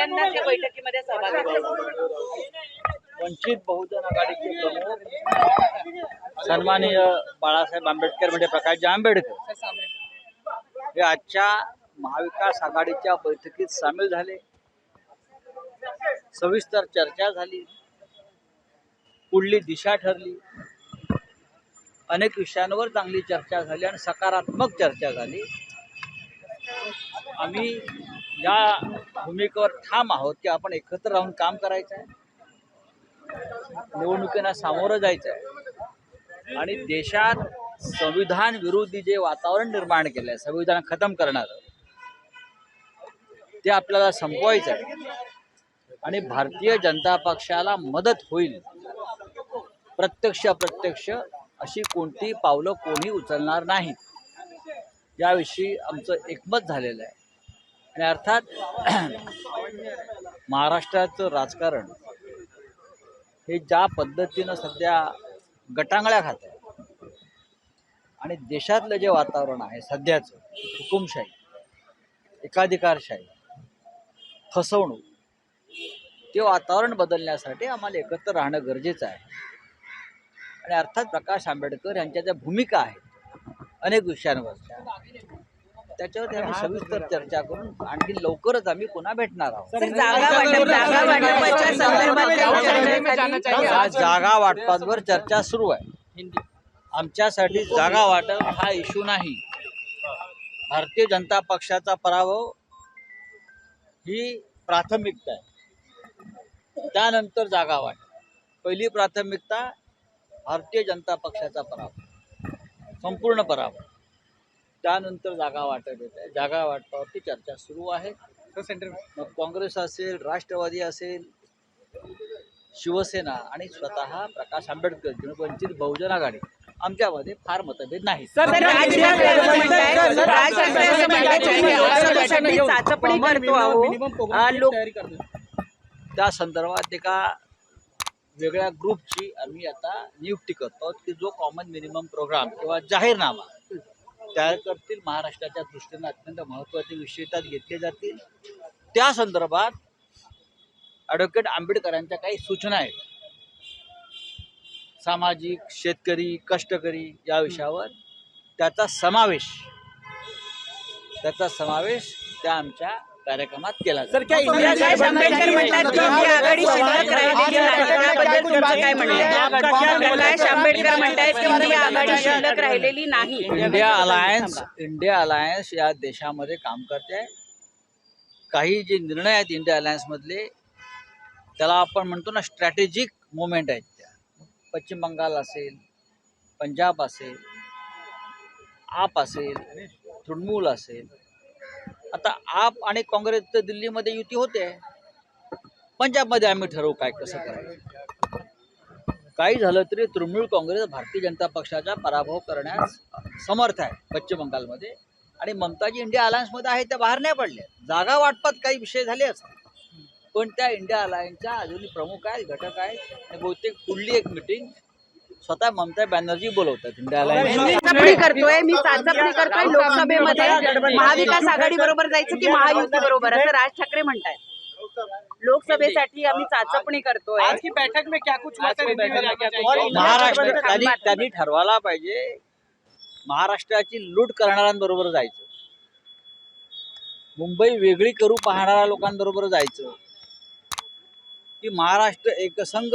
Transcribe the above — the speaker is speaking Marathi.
पहिल्यांदाच या बैठकीमध्ये सहभागी वंचित बहुजन आघाडीचे प्रमुख सन्माननीय बाळासाहेब आंबेडकर म्हणजे प्रकाशजी आंबेडकर हे आजच्या महाविकास आघाडीच्या बैठकीत सामील झाले. सविस्तर चर्चा झाली. पुढली दिशा ठरली. अनेक विषयांवर चांगली चर्चा झाली आणि सकारात्मक चर्चा झाली. आम्ही या भूमिकेवर ठाम आहोत की आपण एकत्र राहून काम करायचं आहे निवडणुकींना सामोरं जायचं आहे आणि देशात संविधान विरोधी जे वातावरण निर्माण केलं आहे संविधान खतम करणारं ते आपल्याला संपवायचं आहे आणि भारतीय जनता पक्षाला मदत होईल. प्रत्यक्ष अप्रत्यक्ष अशी कोणती पावलं कोणी उचलणार नाही याविषयी आमचं एकमत झालेलं आहे. आणि अर्थात महाराष्ट्राचं राजकारण हे ज्या पद्धतीनं सध्या गटांगळ्या खात आहे आणि देशातलं जे वातावरण आहे सध्याचं हुकुमशाही एकाधिकारशाही फसवणूक ते वातावरण बदलण्यासाठी आम्हाला एकत्र राहणं गरजेचं आहे. आणि अर्थात प्रकाश आंबेडकर यांच्या ज्या भूमिका आहेत अनेक विषयांवर त्याच्यावर आम्ही सविस्तर चर्चा करून आणखी लवकरच आम्ही पुन्हा भेटणार आहोत. जागा वाटप जागा वाटपाच्या संदर्भात जागा वाटपांवर चर्चा सुरू आहे. आमच्यासाठी जागा वाटप हा इश्यू नाही. भारतीय जनता पक्षाचा पराभव ही प्राथमिकता आहे. त्यानंतर जागा वाटप. पहिली प्राथमिकता भारतीय जनता पक्षाचा पराभव. संपूर्ण पराभव. त्यानंतर जागा वाटप येत आहे जागा वाटपावरती चर्चा सुरू आहे मग काँग्रेस असेल राष्ट्रवादी असेल शिवसेना आणि स्वतः प्रकाश आंबेडकर किंवा वंचित बहुजन आघाडी आमच्यामध्ये फार मतभेद नाही त्या संदर्भात एका वेगळ्या ग्रुपची आम्ही आता नियुक्ती करतो आहोत की जो कॉमन मिनिमम प्रोग्राम किंवा जाहीरनामा तयार करतील महाराष्ट्राच्या दृष्टीने अत्यंत महत्त्वाचे विषय त्यात घेतले जातील. त्या संदर्भात ॲडव्होकेट आंबेडकरांच्या काही सूचना आहेत. सामाजिक शेतकरी कष्टकरी या विषयावर त्याचा समावेश त्याचा समावेश त्या आमच्या कार्यक्रमात केला जाईल. प्रकाश आंबेडकर म्हणतात की ही आघाडी शिल्लक राहिलेली नाही त्याबद्दल तुमचं काय म्हणणं आहे? प्रकाश आंबेडकर म्हणतायत की ही आघाडी शिल्लक राहिलेली नाही इंडिया अलायन्स इंडिया अलायन्स या देशामध्ये काम करते. काही जे निर्णय आहेत इंडिया अलायन्समधले त्याला आपण म्हणतो ना स्ट्रॅटेजिक मुवमेंट आहेत त्या. पश्चिम बंगाल असेल पंजाब असेल आप असेल तृणमूल असेल आता आप आणि काँग्रेसचं दिल्लीमध्ये युती होते. पंजाबमध्ये आम्ही ठरवू काय कसं करायचं. काही झालं तरी तृणमूल काँग्रेस भारतीय जनता पक्षाचा पराभव करण्यास समर्थ आहे पश्चिम बंगालमध्ये. आणि ममताजी इंडिया अलायन्समध्ये आहे त्या बाहेर नाही पडल्या. जागा वाटपात काही विषय झाले असतात पण त्या इंडिया अलायन्सच्या अजूनही प्रमुख आहेत घटक आहेत. आणि बहुतेक पुढली एक मिटिंग स्वतः ममता बॅनर्जी बोलवतात. चाचपणी करतोय मी चाचपणी करतोय लोकसभेमध्ये. महाविकास आघाडी बरोबर जायचं की महायुती बरोबर असं राज ठाकरे म्हणतायत. लोकसभेसाठी आम्ही चाचपणी करतोय. आज की बैठक में क्या कुछ हुआ सर महाराष्ट्र त्यांनी त्यांनी ठरवायला पाहिजे महाराष्ट्राची लूट करणाऱ्यांबरोबर जायचं. मुंबई वेगळी करू पाहणाऱ्या लोकांबरोबर जायचं. की महाराष्ट्र एकसंघ